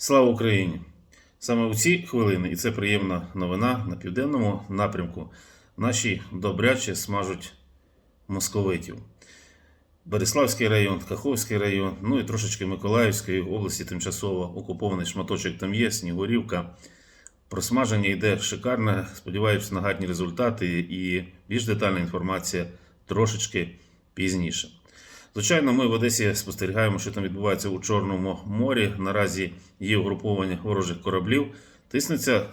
Слава Україні! Саме у ці хвилини, і це приємна новина на південному напрямку. Наші добряче смажуть московитів. Береславський район, Каховський район, ну і трошечки Миколаївської області, тимчасово окупований шматочок там є, Снігурівка. Просмаження йде шикарне. Сподіваюся на гарні результати і більш детальна інформація трошечки пізніше. Звичайно, ми в Одесі спостерігаємо, що там відбувається у Чорному морі. Наразі є угруповання ворожих кораблів. Тиснеться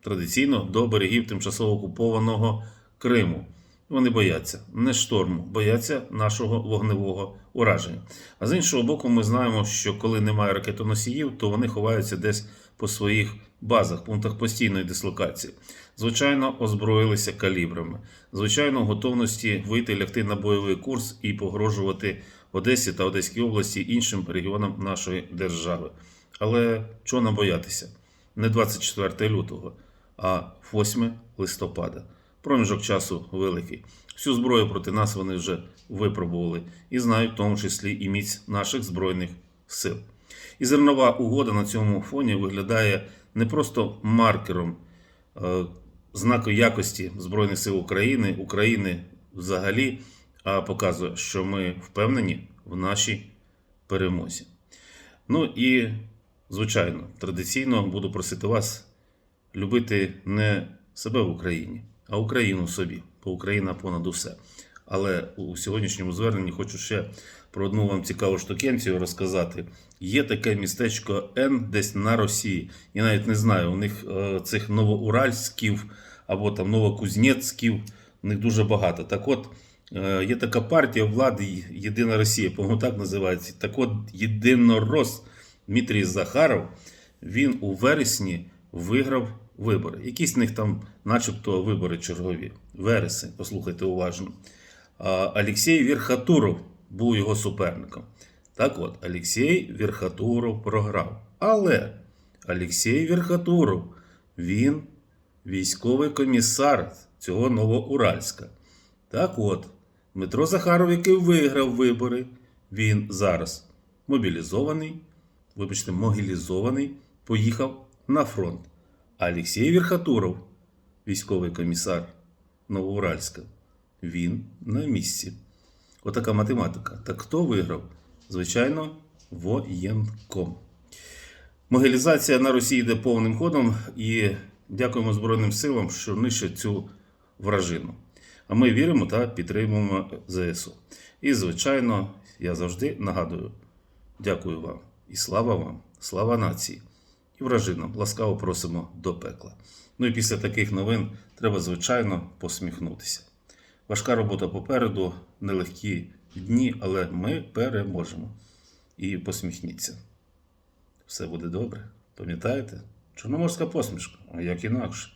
традиційно до берегів тимчасово окупованого Криму. Вони бояться не шторму, бояться нашого вогневого ураження. А з іншого боку, ми знаємо, що коли немає ракетоносіїв, то вони ховаються десь по своїх базах, пунктах постійної дислокації. Звичайно, озброїлися калібрами. Звичайно, в готовності вийти лягти на бойовий курс і погрожувати Одесі та Одеській області іншим регіонам нашої держави. Але чого нам боятися? Не 24 лютого, а 8 листопада. Проміжок часу великий. Всю зброю проти нас вони вже випробували і знають в тому числі і міць наших збройних сил. І зернова угода на цьому фоні виглядає не просто маркером е, знаку якості Збройних сил України, України взагалі, а показує, що ми впевнені в нашій перемозі. Ну і, звичайно, традиційно буду просити вас любити не себе в Україні, а Україну собі, бо Україна понад усе. Але у сьогоднішньому зверненні хочу ще про одну вам цікаву штукенцію розказати. Є таке містечко Н десь на Росії. Я навіть не знаю, у них е, цих новоуральськів або там новокузнецьків, у них дуже багато. Так от, е, є така партія влади Єдина Росія, по-моєму, так називається. Так от, єдинорос Дмитрій Захаров, він у вересні виграв вибори. Якісь в них там, начебто, вибори чергові. Вересень, послухайте уважно. Олексій Верхотуров був його суперником. Так от, Олексій Верхотуров програв. Але Олексій Верхотуров, він військовий комісар цього Новоуральська. Так от, Дмитро Захаров, який виграв вибори, він зараз мобілізований, вибачте, могилізований, поїхав на фронт. А Олексій Верхотуров, військовий комісар Новоуральська, він на місці. Отака математика. Так хто виграв? Звичайно, воєнком. Могилізація на Росії йде повним ходом і дякуємо Збройним силам, що нищать цю вражину. А ми віримо та підтримуємо ЗСУ. І, звичайно, я завжди нагадую: дякую вам і слава вам, слава нації. І вражинам ласкаво просимо до пекла. Ну і після таких новин треба, звичайно, посміхнутися. Важка робота попереду, нелегкі дні, але ми переможемо. І посміхніться. Все буде добре. Пам'ятаєте? Чорноморська посмішка, а як інакше.